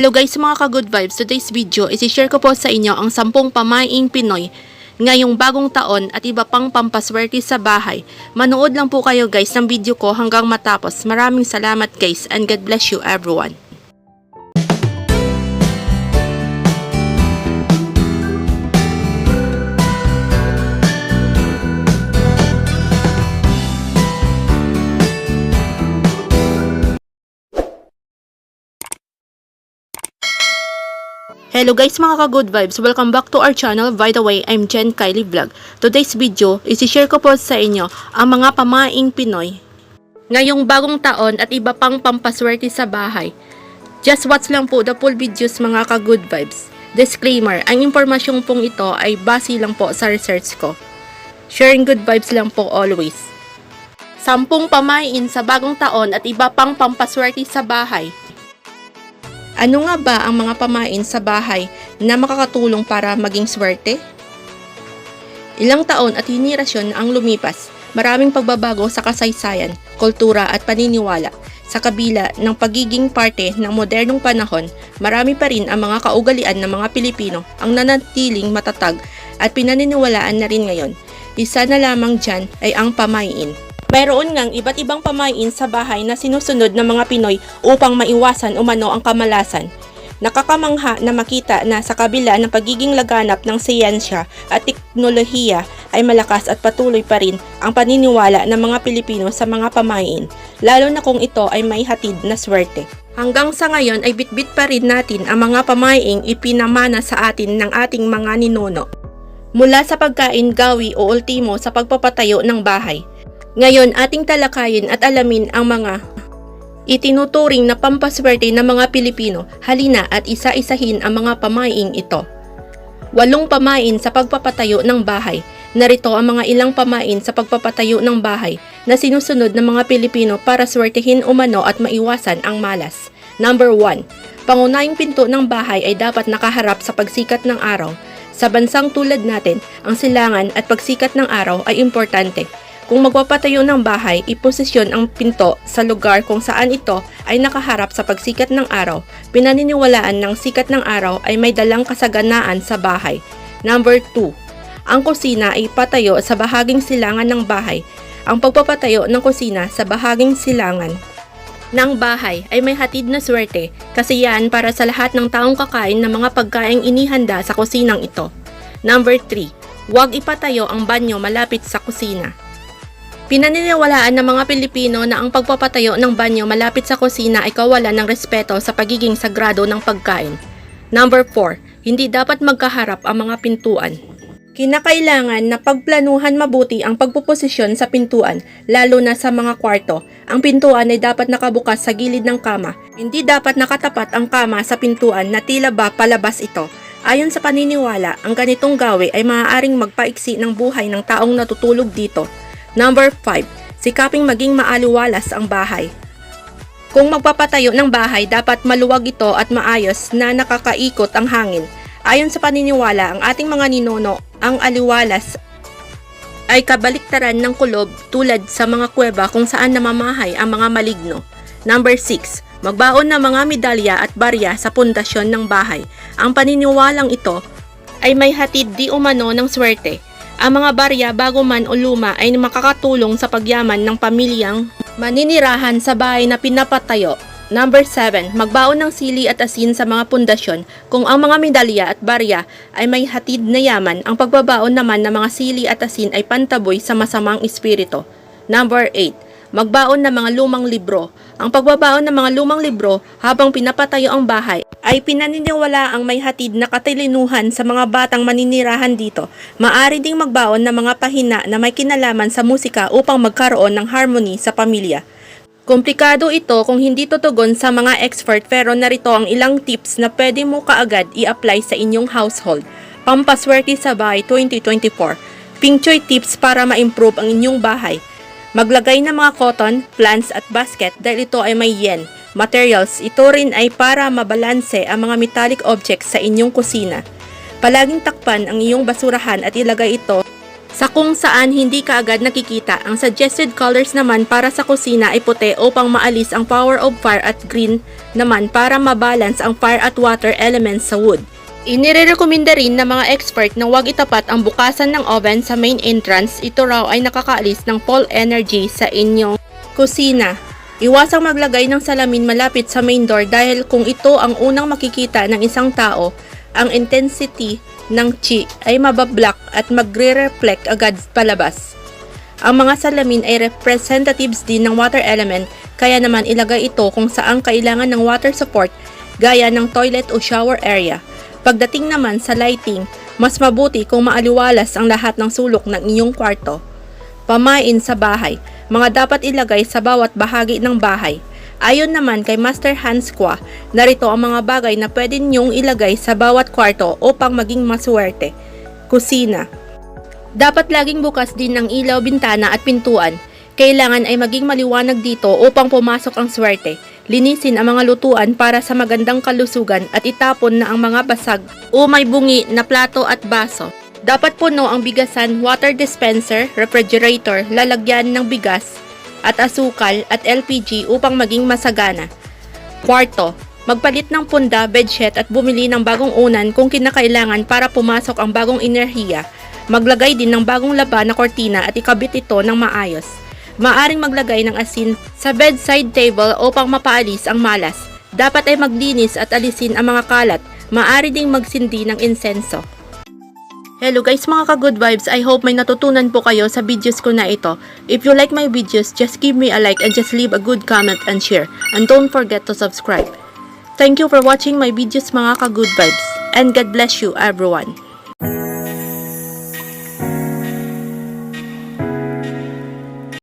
Hello guys mga ka-good vibes, today's video isi-share ko po sa inyo ang 10 pamaing Pinoy ngayong bagong taon at iba pang pampaswerte sa bahay. Manood lang po kayo guys ng video ko hanggang matapos. Maraming salamat guys and God bless you everyone. Hello guys mga ka-good vibes, welcome back to our channel. By the way, I'm Jen Kylie Vlog. Today's video, isi-share ko po sa inyo ang mga pamaing Pinoy ngayong bagong taon at iba pang pampaswerte sa bahay. Just watch lang po the full videos mga ka-good vibes. Disclaimer, ang impormasyong pong ito ay base lang po sa research ko. Sharing good vibes lang po always. Sampung pamain sa bagong taon at iba pang pampaswerte sa bahay. Ano nga ba ang mga pamain sa bahay na makakatulong para maging swerte? Ilang taon at henerasyon ang lumipas, maraming pagbabago sa kasaysayan, kultura at paniniwala. Sa kabila ng pagiging parte ng modernong panahon, marami pa rin ang mga kaugalian ng mga Pilipino ang nanatiling matatag at pinaniniwalaan na rin ngayon. Isa na lamang dyan ay ang pamain. Mayroon ngang iba't ibang pamain sa bahay na sinusunod ng mga Pinoy upang maiwasan umano ang kamalasan. Nakakamangha na makita na sa kabila ng pagiging laganap ng siyensya at teknolohiya ay malakas at patuloy pa rin ang paniniwala ng mga Pilipino sa mga pamain, lalo na kung ito ay may hatid na swerte. Hanggang sa ngayon ay bitbit pa rin natin ang mga pamaing ipinamana sa atin ng ating mga ninuno. Mula sa pagkain, gawi o ultimo sa pagpapatayo ng bahay. Ngayon, ating talakayin at alamin ang mga itinuturing na pampaswerte ng mga Pilipino. Halina at isa-isahin ang mga pamaing ito. Walong pamain sa pagpapatayo ng bahay. Narito ang mga ilang pamain sa pagpapatayo ng bahay na sinusunod ng mga Pilipino para swertehin umano at maiwasan ang malas. Number 1. Pangunahing pinto ng bahay ay dapat nakaharap sa pagsikat ng araw. Sa bansang tulad natin, ang silangan at pagsikat ng araw ay importante. Kung magpapatayo ng bahay, iposisyon ang pinto sa lugar kung saan ito ay nakaharap sa pagsikat ng araw. Pinaniniwalaan ng sikat ng araw ay may dalang kasaganaan sa bahay. Number 2. Ang kusina ay patayo sa bahaging silangan ng bahay. Ang pagpapatayo ng kusina sa bahaging silangan ng bahay ay may hatid na swerte kasi yan para sa lahat ng taong kakain ng mga pagkaing inihanda sa kusinang ito. Number 3. Huwag ipatayo ang banyo malapit sa kusina. Pinaniniwalaan ng mga Pilipino na ang pagpapatayo ng banyo malapit sa kusina ay kawalan ng respeto sa pagiging sagrado ng pagkain. Number 4. Hindi dapat magkaharap ang mga pintuan. Kinakailangan na pagplanuhan mabuti ang pagpuposisyon sa pintuan, lalo na sa mga kwarto. Ang pintuan ay dapat nakabukas sa gilid ng kama. Hindi dapat nakatapat ang kama sa pintuan na tila ba palabas ito. Ayon sa paniniwala, ang ganitong gawi ay maaaring magpaiksi ng buhay ng taong natutulog dito. Number 5. Sikaping maging maaliwalas ang bahay. Kung magpapatayo ng bahay, dapat maluwag ito at maayos na nakakaikot ang hangin. Ayon sa paniniwala, ang ating mga ninuno, ang aliwalas ay kabaliktaran ng kulob tulad sa mga kuweba kung saan namamahay ang mga maligno. Number 6. Magbaon ng mga medalya at barya sa pundasyon ng bahay. Ang paniniwalang ito ay may hatid di umano ng swerte. Ang mga barya bago man o luma ay makakatulong sa pagyaman ng pamilyang maninirahan sa bahay na pinapatayo. Number 7. Magbaon ng sili at asin sa mga pundasyon. Kung ang mga medalya at barya ay may hatid na yaman, ang pagbabaon naman ng mga sili at asin ay pantaboy sa masamang espiritu. Number 8. Magbaon ng mga lumang libro. Ang pagbabaon ng mga lumang libro habang pinapatayo ang bahay ay pinaniniwala ang may hatid na katilinuhan sa mga batang maninirahan dito. Maari ding magbaon ng mga pahina na may kinalaman sa musika upang magkaroon ng harmony sa pamilya. Komplikado ito kung hindi tutugon sa mga expert pero narito ang ilang tips na pwede mo kaagad i-apply sa inyong household. Pampaswerte sa bahay 2024. Pingchoy tips para ma-improve ang inyong bahay. Maglagay ng mga cotton, plants at basket dahil ito ay may yen. Materials, ito rin ay para mabalanse ang mga metallic objects sa inyong kusina. Palaging takpan ang iyong basurahan at ilagay ito Sa kung saan hindi kaagad nakikita, ang suggested colors naman para sa kusina ay puti upang maalis ang power of fire at green naman para mabalance ang fire at water elements sa wood. Inirekomenda rin ng mga expert na huwag itapat ang bukasan ng oven sa main entrance. Ito raw ay nakakaalis ng fall energy sa inyong kusina. Iwasang maglagay ng salamin malapit sa main door dahil kung ito ang unang makikita ng isang tao, ang intensity ng chi ay mabablock at magre-reflect agad palabas. Ang mga salamin ay representatives din ng water element kaya naman ilagay ito kung saan kailangan ng water support gaya ng toilet o shower area. Pagdating naman sa lighting, mas mabuti kung maaliwalas ang lahat ng sulok ng iyong kwarto. Pamain sa bahay, mga dapat ilagay sa bawat bahagi ng bahay. Ayon naman kay Master Hans Kwa, narito ang mga bagay na pwede niyong ilagay sa bawat kwarto upang maging maswerte. Kusina. Dapat laging bukas din ang ilaw, bintana at pintuan. Kailangan ay maging maliwanag dito upang pumasok ang swerte. Linisin ang mga lutuan para sa magandang kalusugan at itapon na ang mga basag o may bungi na plato at baso. Dapat puno ang bigasan, water dispenser, refrigerator, lalagyan ng bigas at asukal at LPG upang maging masagana. Kwarto, magpalit ng punda, bedsheet at bumili ng bagong unan kung kinakailangan para pumasok ang bagong enerhiya. Maglagay din ng bagong laba na kortina at ikabit ito ng maayos. Maaring maglagay ng asin sa bedside table upang mapaalis ang malas. Dapat ay maglinis at alisin ang mga kalat. Maari ding magsindi ng insenso. Hello guys mga ka-good vibes, I hope may natutunan po kayo sa videos ko na ito. If you like my videos, just give me a like and just leave a good comment and share. And don't forget to subscribe. Thank you for watching my videos mga ka-good vibes. And God bless you everyone.